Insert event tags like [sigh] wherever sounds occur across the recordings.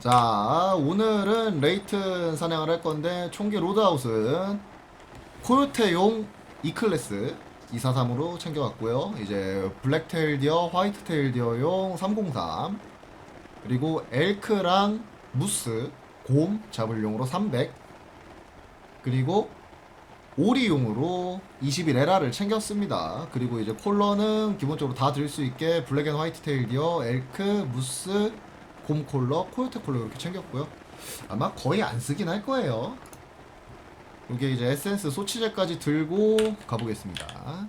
자 오늘은 레이튼 사냥을 할 건데 총기 로드아웃은 코요테용 E클래스 243으로 챙겨왔고요 이제 블랙테일 디어, 화이트테일 디어용 303 그리고 엘크랑 무스, 곰 잡을용으로 300 그리고 오리용으로 21에라를 챙겼습니다. 그리고 이제 콜러는 기본적으로 다 들 수 있게 블랙 앤 화이트 테일 디어, 엘크, 무스, 곰 콜러, 코요테 콜러 이렇게 챙겼고요. 아마 거의 안 쓰긴 할 거예요. 이게 이제 에센스 소치제까지 들고 가보겠습니다.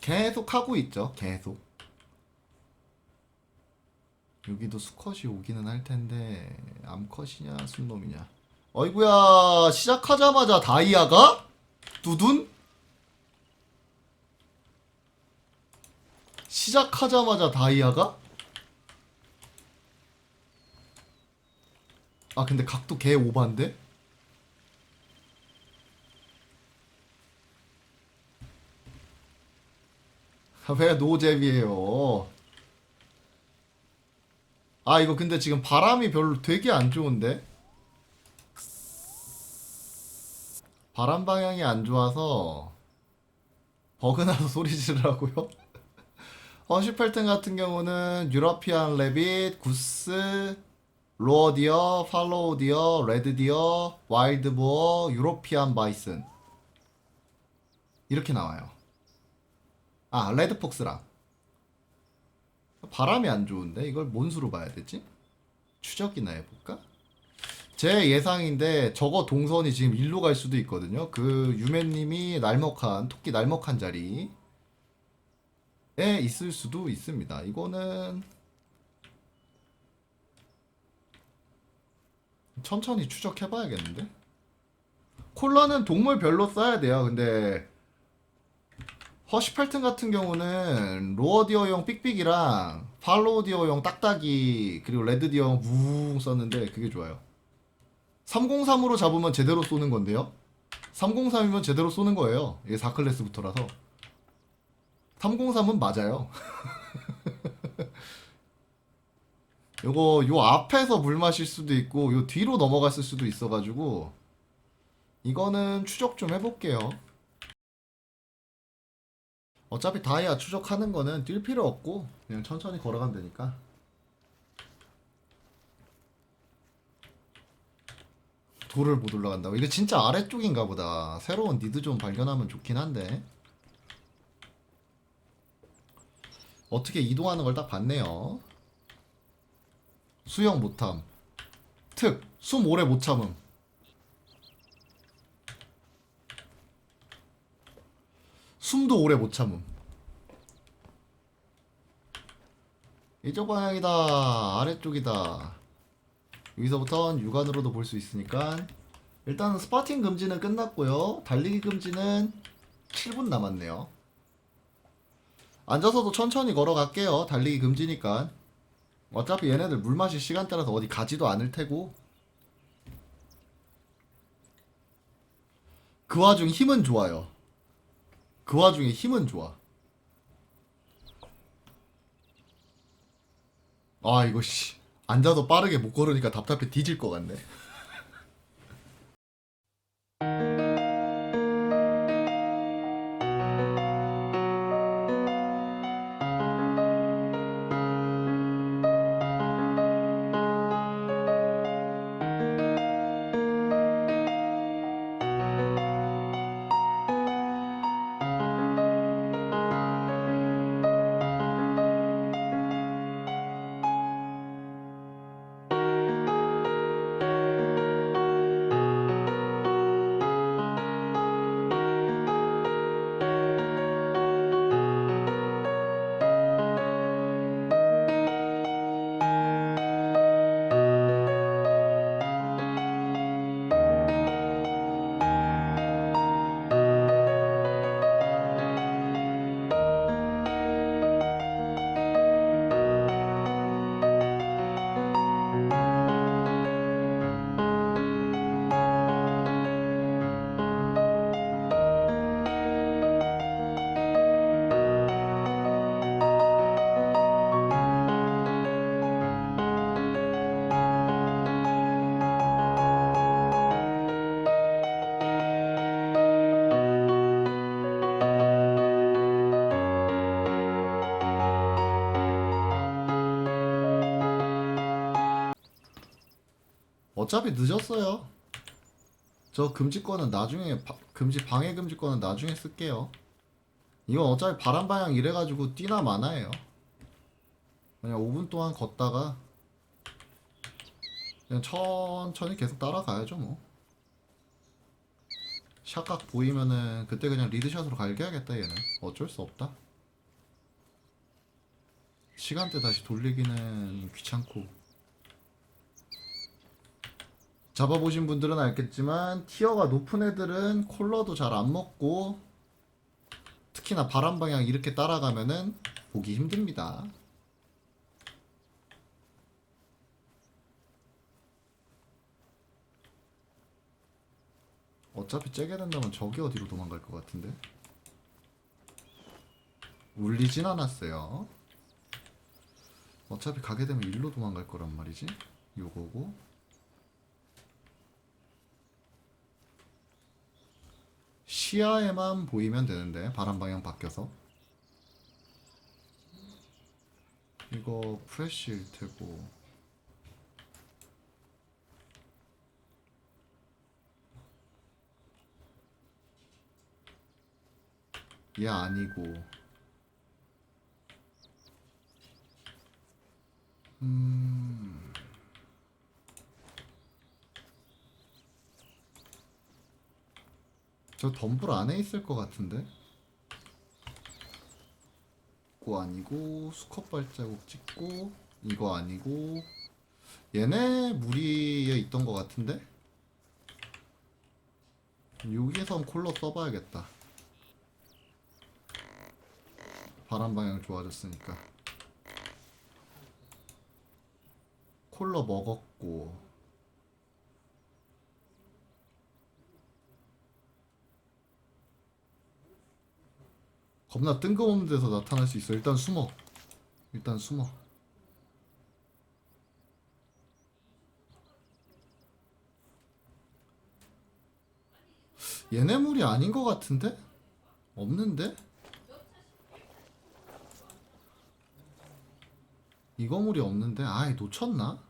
계속 하고 있죠. 계속. 여기도 수컷이 오기는 할 텐데 암컷이냐 순놈이냐. 어이구야 시작하자마자 다이아가 두둔? 시작하자마자 다이아가? 아 근데 각도 개 오반데? 아, [laughs] 왜 노잼이에요? 아 이거 근데 지금 바람이 별로 되게 안 좋은데? 바람 방향이 안 좋아서 버그나서 소리 지르라고요? [laughs] 허쉬펠튼 같은 경우는 유러피안 레빗, 구스, 로어디어, 팔로우디어, 레드디어, 와일드보어, 유로피안 바이슨 이렇게 나와요. 아 레드폭스랑 바람이 안 좋은데 이걸 뭔 수로 봐야 되지? 추적이나 해볼까? 제 예상인데 저거 동선이 지금 일로 갈 수도 있거든요. 그 유맨님이 날먹한 토끼 날먹한 자리 에 있을 수도 있습니다. 이거는 천천히 추적해봐야겠는데? 콜라는 동물별로 써야 돼요. 근데 허쉬펠튼 같은 경우는 로어디어용 삑삑이랑 팔로우디어용 딱딱이 그리고 레드디어용 무웅 썼는데 그게 좋아요. 303으로 잡으면 제대로 쏘는 건데요. 303이면 제대로 쏘는 거예요. 이게 4클래스부터라서. 303은 맞아요. [laughs] 요거 요 앞에서 물 마실 수도 있고 요 뒤로 넘어갔을 수도 있어가지고 이거는 추적 좀 해볼게요. 어차피 다이아 추적하는 거는 뛸 필요 없고 그냥 천천히 걸어가면 되니까 돌을 못 올라간다고 이거 진짜 아래쪽인가 보다 새로운 니드 좀 발견하면 좋긴 한데 어떻게 이동하는 걸 딱 봤네요 수영 못함 특 숨 오래 못 참음 숨도 오래 못 참음. 이쪽 방향이다. 아래쪽이다. 여기서부턴 육안으로도 볼 수 있으니까 일단 스파팅 금지는 끝났고요. 달리기 금지는 7분 남았네요. 앉아서도 천천히 걸어갈게요. 달리기 금지니까. 어차피 얘네들 물 마실 시간 따라서 어디 가지도 않을 테고. 그 와중 힘은 좋아요. 그 와중에 힘은 좋아. 아 이거 씨 앉아도 빠르게 못 걸으니까 답답해 뒤질 것 같네. [laughs] 어차피 늦었어요. 저 금지권은 나중에 바- 금지 방해 금지권은 나중에 쓸게요. 이건 어차피 바람 방향 이래가지고 뛰나 마나예요. 그냥 5분 동안 걷다가 그냥 천천히 계속 따라가야죠 뭐. 샷각 보이면은 그때 그냥 리드샷으로 갈겨야겠다 얘는 어쩔 수 없다. 시간대 다시 돌리기는 귀찮고. 잡아보신 분들은 알겠지만 티어가 높은 애들은 콜러도 잘 안 먹고 특히나 바람 방향 이렇게 따라가면은 보기 힘듭니다. 어차피 째게 된다면 저기 어디로 도망갈 것 같은데? 울리진 않았어요. 어차피 가게 되면 일로 도망갈 거란 말이지. 요거고. 시야에만 보이면 되는데 바람 방향 바뀌어서. 이거 프레쉬일 테고. 얘 아니고. 음 저 덤불 안에 있을 것 같은데? 이거 아니고 수컷 발자국 찍고 이거 아니고 얘네 무리에 있던 것 같은데? 여기에서 한번 콜러 써봐야겠다 바람 방향 좋아졌으니까 콜러 먹었고 겁나 뜬금없는 데서 나타날 수 있어. 일단 숨어. 일단 숨어. 얘네 물이 아닌 것 같은데? 없는데? 이거 물이 없는데? 아이 놓쳤나?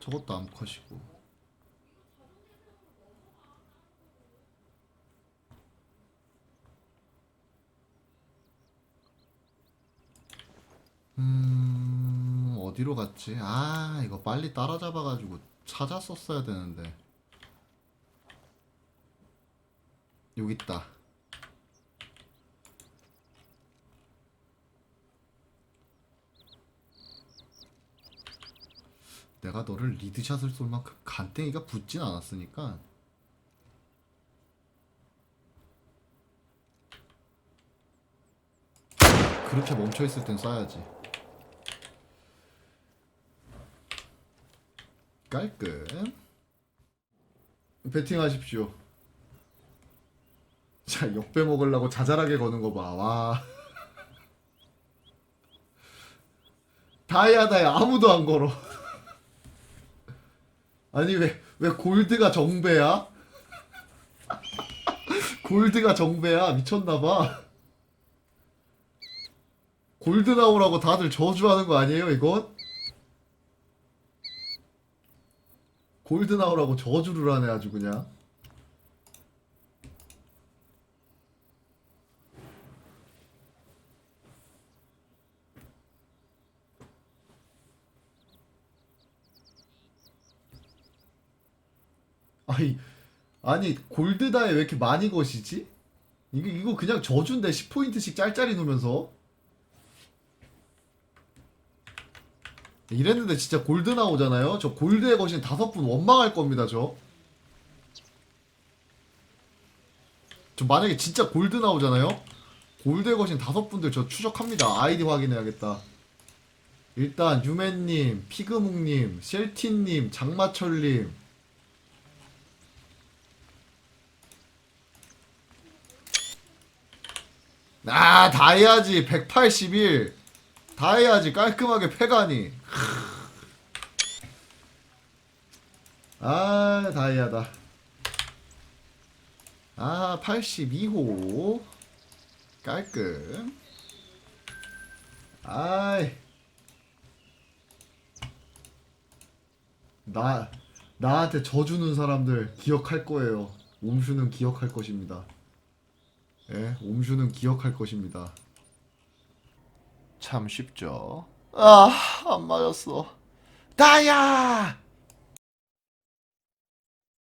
저것도 암컷이고 음 어디로 갔지? 아 이거 빨리 따라잡아가지고 찾았었어야 되는데. 여기 있다. 내가 너를 리드샷을 쏠 만큼 간땡이가 붙진 않았으니까. 그렇게 멈춰있을 땐 쏴야지 깔끔. 배팅하십시오. 자 역배 먹으려고 자잘하게 거는 거 봐 와. [laughs] 다이아 다이아 아무도 안 걸어. [laughs] 아니 왜 왜 골드가 정배야? [laughs] 골드가 정배야? 미쳤나봐. 골드 나오라고 다들 저주하는 거 아니에요 이건? 골드 나오라고 저주를 하네 아주 그냥 아니 아니 골드다에 왜 이렇게 많이 거시지? 이거 이거 그냥 저주인데 10포인트씩 짤짤이 놓으면서 이랬는데 진짜 골드 나오잖아요. 저 골드에 거신 다섯 분 원망할 겁니다, 저. 저 만약에 진짜 골드 나오잖아요. 골드에 거신 다섯 분들 저 추적합니다. 아이디 확인해야겠다. 일단 유맨님, 피그묵님, 셀틴님, 장마철님. 아, 다 해야지. 181. 다 해야지. 깔끔하게 패가니. 아, 다이아다. 아, 82호. 깔끔. 아이. 나 나한테 져주는 사람들 기억할 거예요. 옴슈는 기억할 것입니다. 예, 옴슈는 기억할 것입니다. 참 쉽죠. 아, 안 맞았어. 다야!